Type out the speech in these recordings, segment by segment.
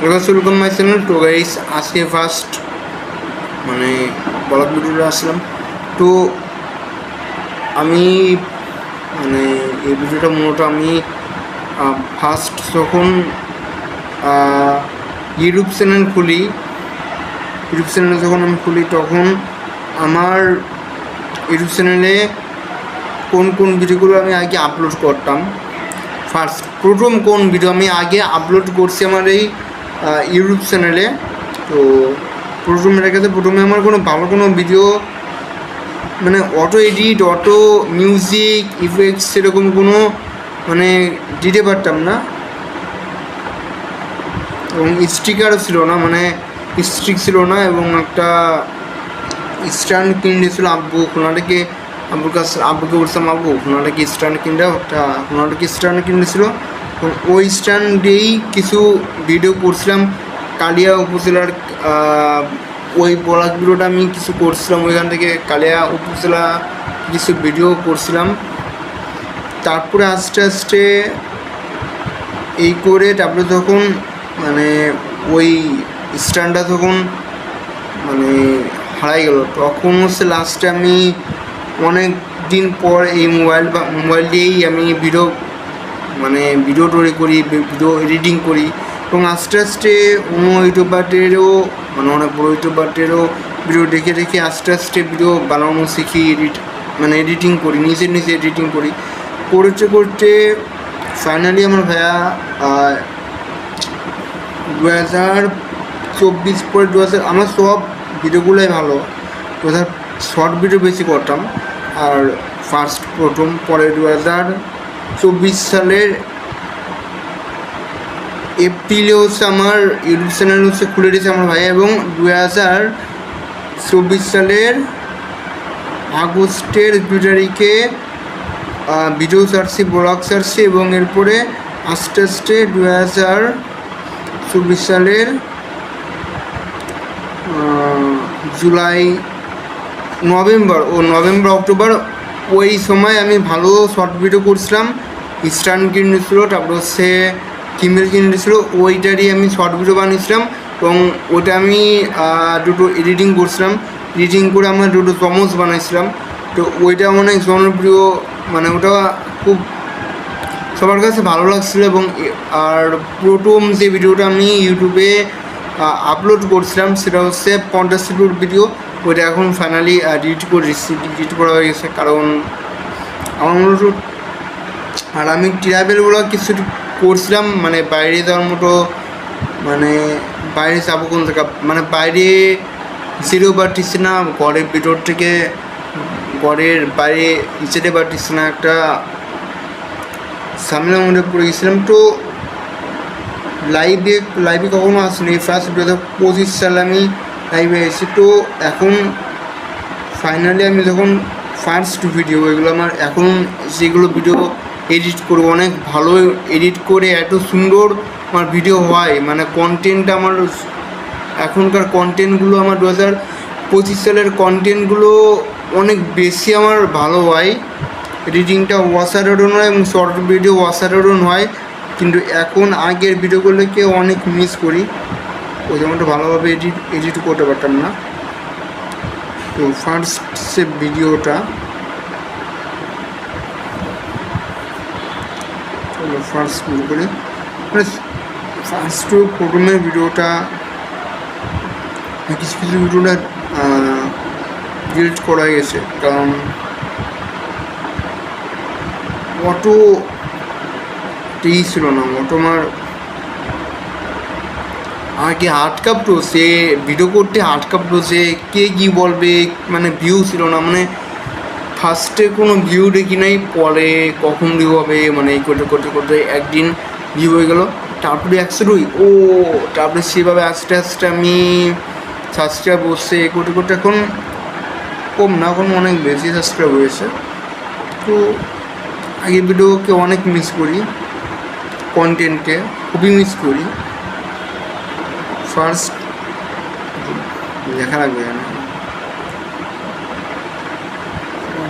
Welcome my channel তো guys আজকে first মানে ব্লগ ভিডিওটা আসলাম। তো, আমি মানে এই ভিডিওটা মূলত আমি ফার্স্ট যখন ইউটিউব চ্যানেল খুলি ইউটিউব চ্যানেল যখন আমি খুলি, তখন আমার ইউটিউব চ্যানেলে কোন কোন ভিডিওগুলো আমি আগে আপলোড করতাম। ফার্স্ট প্রথম কোন ভিডিও আমি আগে আপলোড করছি আমার এই ইউটিউব চ্যানেলে তো প্রথম রেখেতে প্রথমে আমার কোনো ভালো কোনো ভিডিও মানে auto edit auto music effects সেরকম কোনো মানে দিতে পারতাম না। এবং স্টিকারও ছিল না মানে স্টিক ছিল না এবং একটা স্ট্যান্ড কিনে দিয়েছিল আব্বু ওনাটাকে আব্বুর কাছে, আব্বুকে বলছিলাম, আব্বু ওনাটাকে স্ট্যান্ড কিনে দাও। একটা স্ট্যান্ড কিনে দিয়েছিল এবং ওই স্ট্যান্ড দিয়েই কিছু ভিডিও করছিলাম। কালিয়া উপজেলার ওই ব্লগ ভিডিওটা আমি কিছু করছিলাম, ওইখান থেকে কালিয়া উপজেলা কিছু ভিডিও করছিলাম। তারপরে আস্তে আস্তে এই করে তারপরে তখন মানে ওই স্ট্যান্ডটা তখন মানে হারাই গেল। তখন হচ্ছে লাস্টে আমি অনেক দিন পর এই মোবাইল বা মোবাইল দিয়েই আমি ভিডিও মানে ভিডিও তৈরি করি ভিডিও এডিটিং করি। এবং আস্তে আস্তে অন্য ইউটিউবারদেরও মানে অনেক বড়ো ইউটিউবারদেরও ভিডিও দেখে দেখে আস্তে আস্তে ভিডিও বানানো শিখি এডিট মানে এডিটিং করি, নিজে নিজে এডিটিং করি। করতে করতে ফাইনালি আমার ভাইয়া দু হাজার চব্বিশ পরে দু হাজার আমার সব ভিডিওগুলোই ভালো। দু হাজার শর্ট ভিডিও বেশি করতাম। আর ফার্স্ট প্রথম, পরে দু হাজার চব্বিশ সালের এপ্রিলে হচ্ছে আমার ইউটিউব চ্যানেল হচ্ছে খুলে দিয়েছে আমার ভাই, এবং দু হাজার চব্বিশ সালের আগস্টের দু তারিখে ভিডিও ছাড়ছি ব্লগ ছাড়ছি, এবং এরপরে আস্তে আস্তে দু হাজার চব্বিশ সালের জুলাই, নভেম্বর ও নভেম্বর, অক্টোবর, ওই সময় আমি ভালো শর্ট ভিডিও করছিলাম। স্টার্ন কিনেছিল তারপর হচ্ছে কিমেল কিনেছিল ওইটারই আমি শর্ট ভিডিও বানিয়েছিলাম এবং ওটা আমি দুটো এডিটিং করছিলাম। এডিটিং করে আমরা দুটো চমচ বানাইছিলাম। তো ওইটা অনেক জনপ্রিয় মানে ওটা খুব সবার কাছে ভালো লাগছিল এবং আর প্রথম যে ভিডিওটা আমি ইউটিউবে আপলোড করছিলাম, সেটা হচ্ছে পঞ্চাশ মিনিট ভিডিও ওইটা এখন ফাইনালি ডিলিট করে ডিলিট করা হয়ে গেছে। কারণ আমার মূলত আর আমি ট্রাভেলগুলো কিছু করছিলাম মানে বাইরে যাওয়ার মতো মানে বাইরে যাব কোন জায়গা মানে বাইরে যেতেও পারতেছি না, ঘরের ভিতর থেকে, ঘরের বাইরে যেতে পারতেছি না একটা ঝামেলার মধ্যে পড়ে গেছিলাম। তো লাইভে লাইভে কখনো আসিনি ফার্স্ট দু হাজার পঁচিশ সালে আমি লাইভে এসেছি। তো এখন ফাইনালি আমি যখন ফার্স্ট ভিডিও এগুলো আমার এখন যেগুলো ভিডিও এডিট করব। অনেক ভালো এডিট করে, এত সুন্দর আমার ভিডিও হয়। মানে কন্টেন্ট আমার এখনকার কন্টেন্টগুলো আমার দু হাজার পঁচিশ সালের কন্টেন্টগুলো অনেক বেশি আমার ভালো হয়। এডিটিংটা অসাধারণ হয় এবং শর্ট ভিডিও অসাধারণ হয়। কিন্তু এখন আগের ভিডিওগুলোকে অনেক মিস করি। ওই যেমনটা ভালোভাবে এডিট এডিট করতে পারতাম না। তো ফার্স্ট সে ভিডিওটা চলো ফার্স্ট শুরু করি মানে ফার্স্ট প্রথমের ভিডিওটা কিছু কিছু ভিডিওটা ডিলিট করা গেছে কারণ অটো টেই ছিল না অটো আমার আগে হার্ড কাপটো সে ভিডিও করতে হার্ড কাপটো সে কে কী বলবে মানে ভিউ ছিল না মানে ফার্স্টে কোনো ভিউ দেখি নাই, পরে কখন ভিউ হবে মানে এই করতে করতে করতে একদিন ভিউ হয়ে গেল। তারপরে একশো দুই, ও, তারপরে সেভাবে আস্তে আস্তে আমি সাবস্ক্রাইব বসছে এ করতে করতে এখন কম না, এখন অনেক বেশি সাবস্ক্রাইব হয়েছে। তো আগের ভিডিওকে অনেক মিস করি কন্টেন্টকে খুবই মিস করি। ফার্স্ট দেখা লাগবে না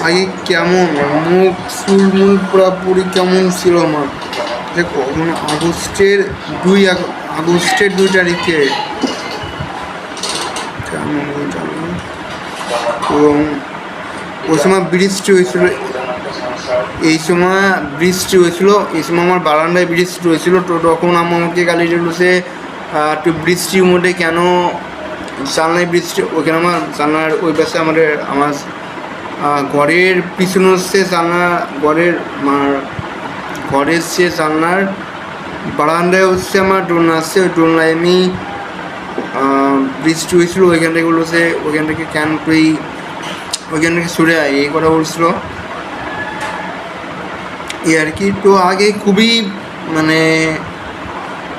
আগে কেমন? মুখ, চুল, মুখ পুরাপুরি কেমন ছিল আমার দেখো মানে আগস্টের দুই আগ- আগস্টের দুই তারিখে এবং ওই সময় বৃষ্টি হয়েছিল। এই সময় বৃষ্টি হয়েছিল। এই সময় আমার বারান্দায় বৃষ্টি হয়েছিল। তো তখন আমাকে গালি দিল সে একটু বৃষ্টির মধ্যে কেন? জানলায় বৃষ্টি ওইখানে আমার জানলার ওই পাশে আমাদের আমার ঘরের পিছনে হচ্ছে জানলা, ঘরের ঘরের সে জানলার বারান্দায় হচ্ছে আমার দোলনা আছে। ওই দোলনায় আমি বৃষ্টি হয়েছিল, ওইখান থেকে বলছে ওইখান থেকে ক্যান তুই ওইখান থেকে সরে আয়, এই কথা বলছিল এই আর কি। তো আগে খুবই মানে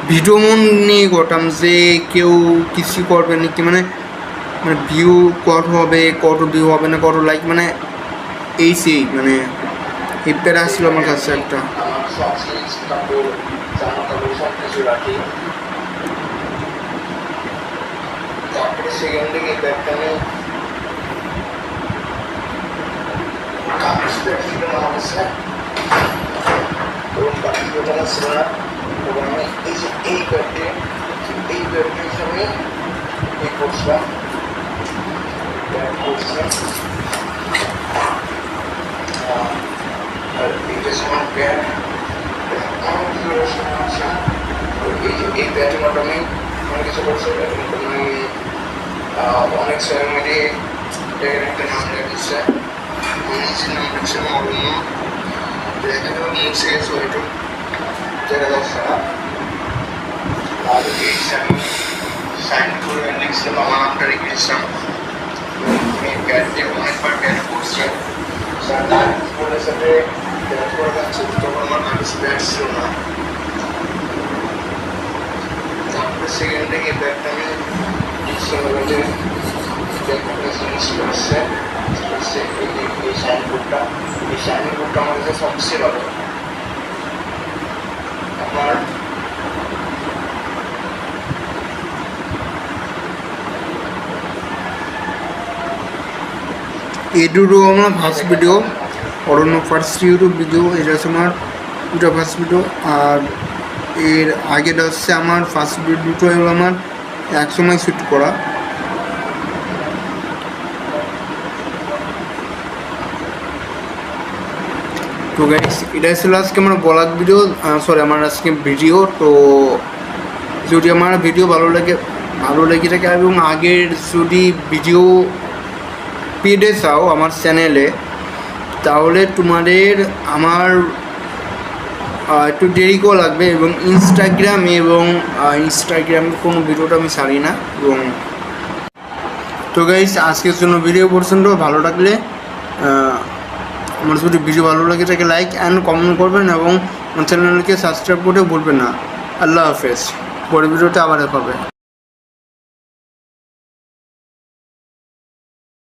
ভিডিও মন নিয়ে করতাম যে কেউ কিছু করবে নাকি মানে মানে ভিউ কত হবে কত ভিউ হবে না কত লাইক মানে এই সেই মানে এই প্যারা ছিল আমার কাছে একটা সেখান থেকে এই যে এই ব্যাগটি এই এই করছিলাম ব্যাগ করছিলাম আহ, আর এটা সময় ব্যাগ অনেক ধরনের সমস্যা তো এই অনেক কিছু করছে মাধ্যমে অনেক ব্যাগের একটা নাম লেগেছে নিজের নাম লিখছে অরণ্য ব্যাগের মুছে গেছে দেখা যাচ্ছে না আর এই সাইন সাইন করে রেখেছিলাম সেকেন্ড থেকে ব্যাটটা আমি ব্যাটটা জিনিস আসছে আসছে এই সাইন বোর্ডটা এই সাইন বোর্ডটা আমার কাছে সবচেয়ে ভালো আমার এই দুটো আমার ফার্স্ট ভিডিও অরণ্য ফার্স্ট ইউটিউব ভিডিও এটা হচ্ছে আমার দুটো ফার্স্ট ভিডিও আর এর আগেটা হচ্ছে আমার ফার্স্ট ভিডিও দুটো হলো আমার এক সময় শ্যুট করা। তো গাইস এটাই ছিল আজকে আমার ব্লগ ভিডিও সরি আমার আজকে ভিডিও তো যদি আমার ভিডিও ভালো লাগে, ভালো লেগে থাকে, এবং আগের যদি ভিডিও পেডে চাও আমার চ্যানেলে তাহলে তোমাদের আমার একটু দেরি করে লাগবে এবং ইনস্টাগ্রামে এবং ইনস্টাগ্রামে কোনো ভিডিওটা আমি ছাড়ি না এবং তো গাইস আজকের জন্য ভিডিও পর্যন্ত, ভালো লাগলে আমার যদি ভিডিও ভালো লাগে, তাকে লাইক অ্যান্ড কমেন্ট করবেন এবং আমার চ্যানেলকে সাবস্ক্রাইব করতে বলবেন না। আল্লাহ হাফেজ। পরের ভিডিওতে আবার হবে।